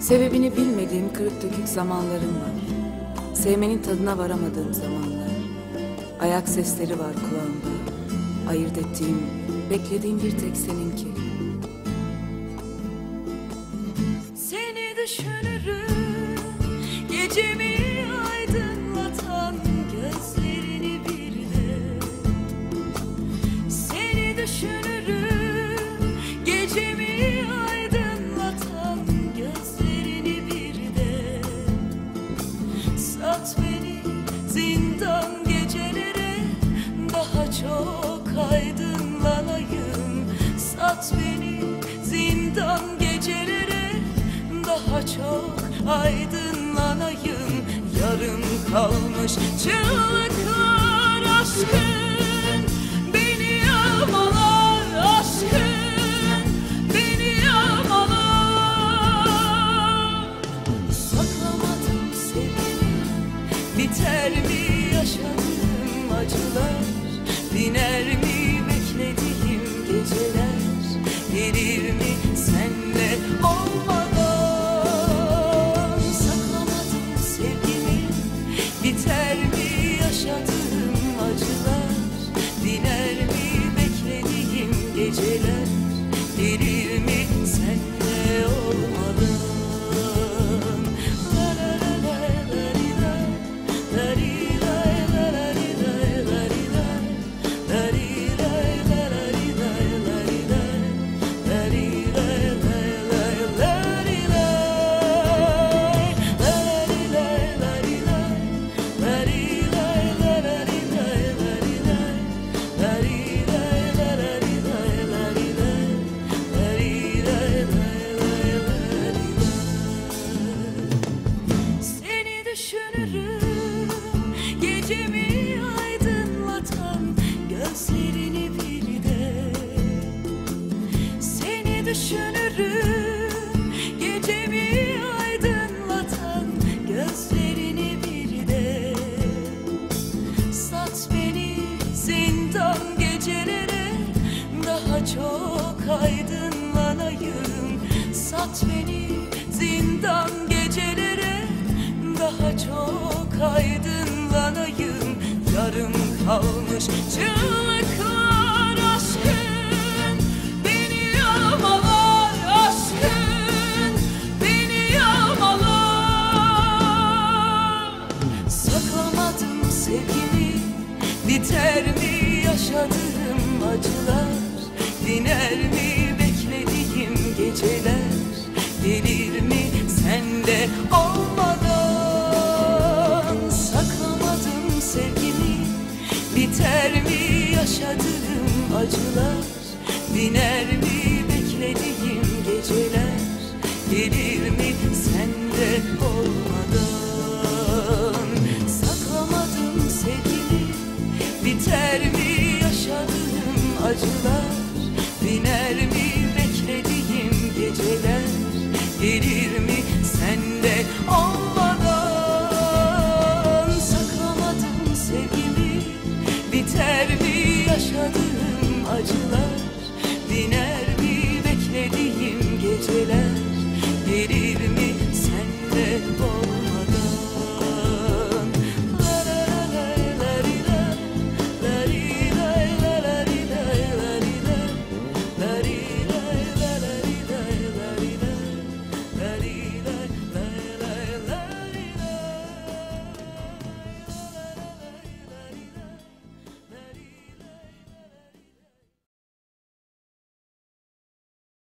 Sebebini bilmediğim kırık dökük zamanlarım var. Sevmenin tadına varamadığım zamanlar. Ayak sesleri var kulağımda. Ayırt ettiğim, beklediğim bir tek seninki. Seni düşünürüm Gecemi Çok aydınlanayım. Yarım kalmış çığlıklar aşkın. Beni yağmalar aşkın. Beni yağmalar. Saklamadım sevgimi Biter mi yaşadığım acılar? Diner beklediğim çok aydınlanayım. Sat beni zindan gecelere Daha çok aydınlanayım. Yarım kalmış çığlıklar Saklamadım sevgimi Biter mi yaşadığım acılar? Diner mi beklediğim geceler? Gelir mi sende olmadan? Saklamadım sevgimi Biter mi yaşadığım acılar? Diner mi beklediğim geceler? Gelir mi sende olmadan yaşadığım acılar. Diner mi beklediğim geceler? Gelir mi sende olmadan? Saklamadım sevgimi Biter mi yaşadığım acılar